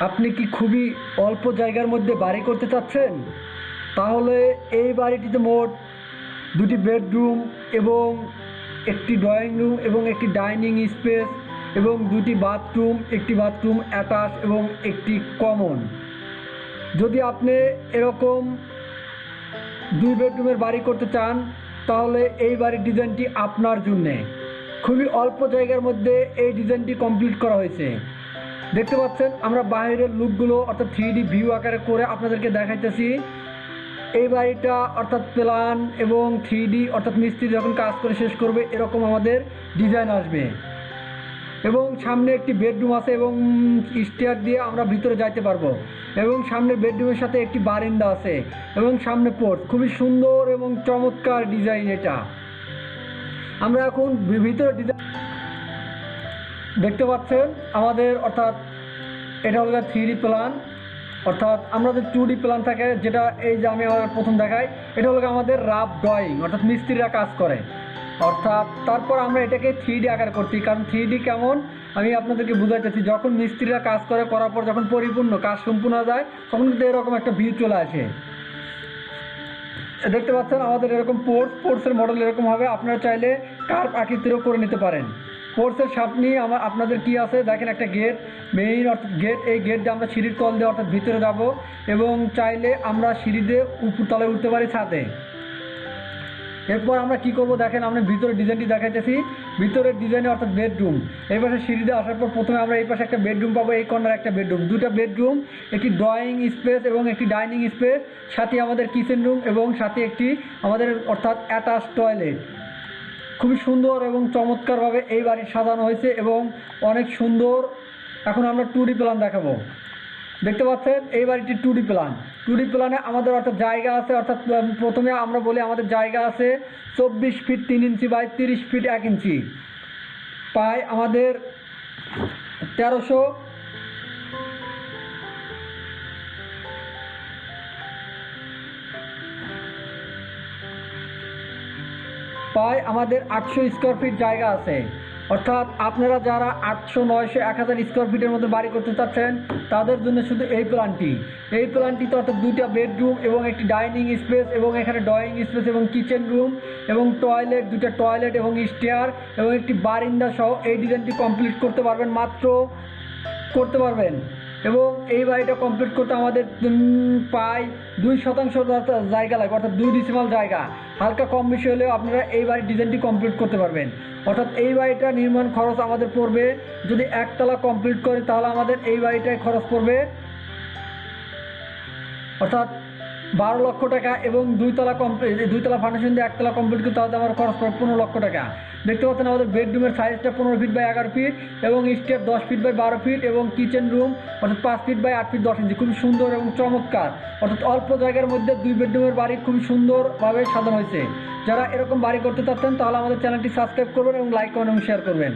আপনি কি খুবই অল্প জায়গার মধ্যে বাড়ি করতে চাচ্ছেন? তাহলে এই বাড়িটিতে মোট দুটি বেডরুম এবং একটি ড্রয়িং রুম এবং একটি ডাইনিং স্পেস এবং দুটি বাথরুম, একটি বাথরুম অ্যাটাচ এবং একটি কমন। যদি আপনি এরকম দুই বেডরুমের বাড়ি করতে চান, তাহলে এই বাড়ির ডিজাইনটি আপনার জন্যে। খুবই অল্প জায়গার মধ্যে এই ডিজাইনটি কমপ্লিট করা হয়েছে। দেখতে পাচ্ছেন, আমরা বাইরের লুকগুলো অর্থাৎ থ্রি ভিউ আকারে করে আপনাদেরকে দেখাইতেছি। এই বাড়িটা, অর্থাৎ প্ল্যান এবং থ্রি অর্থাৎ মিস্ত্রি যখন কাজ করে শেষ করবে, এরকম আমাদের ডিজাইন আসবে। এবং সামনে একটি বেডরুম আছে এবং স্টেয়ার দিয়ে আমরা ভিতরে যাইতে পারব। এবং সামনের বেডরুমের সাথে একটি বারান্দা আছে এবং সামনে পোর্ট খুবই সুন্দর এবং চমৎকার ডিজাইন এটা। আমরা এখন ভিতরে ডিজাইন দেখতে পাচ্ছেন, আমাদের, অর্থাৎ এটা হলো থ্রি প্ল্যান অর্থাৎ আমাদের টু ডি প্ল্যান থাকে, যেটা এই যে আমি আমার প্রথম দেখাই, এটা হলো আমাদের রাফ ড্রয়িং অর্থাৎ মিস্ত্রিরা কাজ করে। অর্থাৎ তারপর আমরা এটাকে থ্রি ডি আকার করছি, কারণ থ্রি ডি কেমন? আমি আপনাদেরকে বুঝাইতেছি, যখন মিস্ত্রিরা কাজ করে করার পর, যখন পরিপূর্ণ কাজ সম্পূর্ণ যায়, তখন কিন্তু এরকম একটা ভিউ চলে আসে। দেখতে পাচ্ছেন, আমাদের এরকম পোর্টস পোর্টসের মডেল এরকম হবে, আপনারা চাইলে কার্প আকৃতিরও করে নিতে পারেন। পোর্টসের সামনে আমার আপনাদের কি আছে? দেখেন একটা গেট মেইন অর্থাৎ গেট এই গেট দিয়ে আমরা সিঁড়ির তল দিয়ে অর্থাৎ ভিতরে যাব এবং চাইলে আমরা সিঁড়ি দিয়ে উপর তলায় উঠতে পারি ছাদে। এরপর আমরা কি করব দেখেন, আমরা ভিতরে ডিজাইনটি দেখাইতেছি। ভিতরের ডিজাইনে অর্থাৎ বেডরুম এই পাশে সিঁড়িতে আসার পর প্রথমে আমরা এই পাশে একটা বেডরুম পাবো, এই কর্নার একটা বেডরুম দুটো বেডরুম একটি ড্রয়িং স্পেস এবং একটি ডাইনিং স্পেস সাথে আমাদের কিচেন রুম এবং সাথে একটি আমাদের অর্থাৎ অ্যাটাচ টয়লেট খুবই সুন্দর এবং চমৎকারভাবে এই বাড়ি সাজানো হয়েছে এবং অনেক সুন্দর। এখন আমরা টু ডি প্ল্যান দেখাবো। দেখতে পাচ্ছেন? এই বাড়িটি টু ডি প্ল্যান টু প্ল্যানে আমাদের অর্থাৎ জায়গা আছে, অর্থাৎ প্রথমে আমরা বলি আমাদের জায়গা আছে চব্বিশ ফিট তিন ইঞ্চি বাই তিরিশ ফিট এক ইঞ্চি পায় আমাদের তেরোশো প্রায় আমাদের আটশো স্কোয়ার ফিট জায়গা আছে। অর্থাৎ আপনারা যারা আটশো, নয়শো, এক হাজার স্কোয়ার ফিটের মধ্যে বাড়ি করতে চাচ্ছেন, তাদের জন্য শুধু এই প্ল্যানটি এই প্ল্যানটিতে অর্থাৎ দুইটা বেডরুম এবং একটি ডাইনিং স্পেস এবং এখানে ড্রয়িং স্পেস এবং কিচেন রুম এবং টয়লেট দুটো টয়লেট এবং স্টেয়ার এবং একটি বারিন্দা সহ এই ডিজাইনটি কমপ্লিট করতে পারবেন, মাত্র করতে পারবেন। এবং এই বাড়িটা কমপ্লিট করতে আমাদের প্রায় দুই শতাংশ জায়গা লাগবে, অর্থাৎ দুই ডিসিমাল জায়গা। হালকা কম বেশি হলেও আপনারা এই বাড়ির ডিজাইনটি কমপ্লিট করতে পারবেন। অর্থাৎ এই বাড়িটা নির্মাণ খরচ আমাদের পড়বে, যদি একতলা কমপ্লিট করে তাহলে আমাদের এই বাড়িটায় খরচ পড়বে, অর্থাৎ বারো লক্ষ টাকা এবং দুইতলা কমপ্লিট দুইতলা ফাউন্ডেশন দিয়ে একতলা কমপ্লিট করতে হবে আমার খরচ পড়বে পনেরো লক্ষ টাকা। দেখতে পাচ্ছেন আমাদের বেডরুমের সাইজটা পনেরো ফিট বাই এগারো ফিট এবং স্টেপ দশ ফিট বাই বারো ফিট এবং কিচেন রুম অর্থাৎ পাঁচ ফিট বাই আট ফিট দশ ইঞ্চি খুবই সুন্দর এবং চমৎকার। অর্থাৎ অল্প জায়গার মধ্যে দুই বেডরুমের বাড়ি খুবই সুন্দরভাবে সাজানো হয়েছে। যারা এরকম বাড়ি করতে চাচ্ছেন তাহলে আমাদের চ্যানেলটি সাবস্ক্রাইব করবেন এবং লাইক কমেন্ট এবং শেয়ার করবেন।